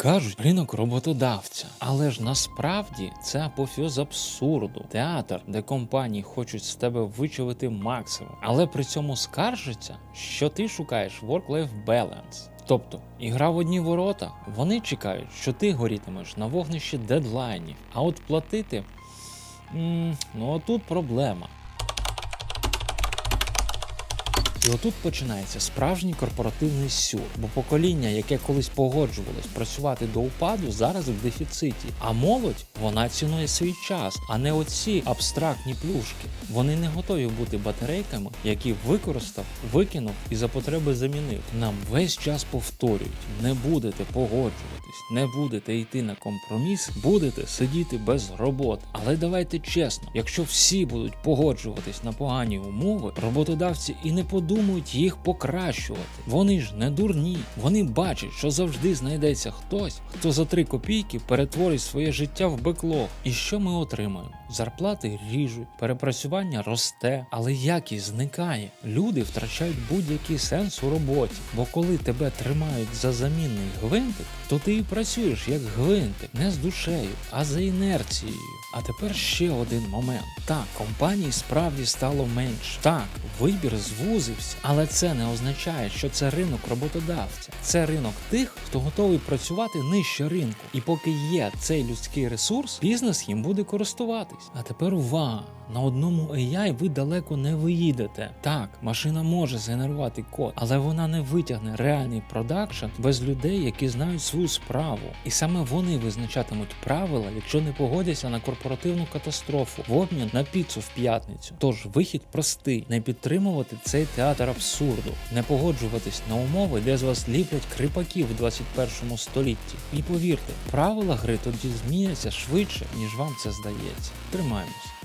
Кажуть, ринок роботодавця, але ж насправді це апофеоз абсурду. Театр, де компанії хочуть з тебе вичавити максимум, але при цьому скаржаться, що ти шукаєш work-life balance. Тобто, ігра в одні ворота, вони чекають, що ти горітимеш на вогнищі дедлайнів, а от платити. м, ну отут проблема. І отут починається справжній корпоративний сюр, бо покоління, яке колись погоджувалось працювати до упаду, зараз в дефіциті. А молодь вона цінує свій час, а не оці абстрактні плюшки. Вони не готові бути батарейками, які використав, викинув і за потреби замінив. Нам весь час повторюють: не будете погоджуватись, не будете йти на компроміс, будете сидіти без роботи. Але давайте чесно, якщо всі будуть погоджуватись на погані умови, роботодавці і не подумають їх покращувати. Вони ж не дурні. Вони бачать, що завжди знайдеться хтось, хто за три копійки перетворить своє життя в беклог. І що ми отримаємо? Зарплати ріжуть, перепрацювання росте, але якість зникає. Люди втрачають будь-який сенс у роботі. Бо коли тебе тримають за замінний гвинтик, то ти і працюєш як гвинтик, не з душею, а за інерцією. А тепер ще один момент. Так, компаній справді стало менше. Так, вибір звузився, але це не означає, що це ринок роботодавця. Це ринок тих, хто готовий працювати нижче ринку. І поки є цей людський ресурс, бізнес їм буде користуватись. А тепер увага! На одному AI ви далеко не виїдете. Так, машина може згенерувати код, але вона не витягне реальний продакшн без людей, які знають свою справу. І саме вони визначатимуть правила, якщо не погодяться на корпоративну катастрофу в обмін на піцу в п'ятницю. Тож вихід простий: не підтримувати цей театр абсурду, не погоджуватись на умови, де з вас ліплять крипаків в 21 столітті. І повірте, правила гри тоді зміняться швидше, ніж вам це здається. Тримаємось.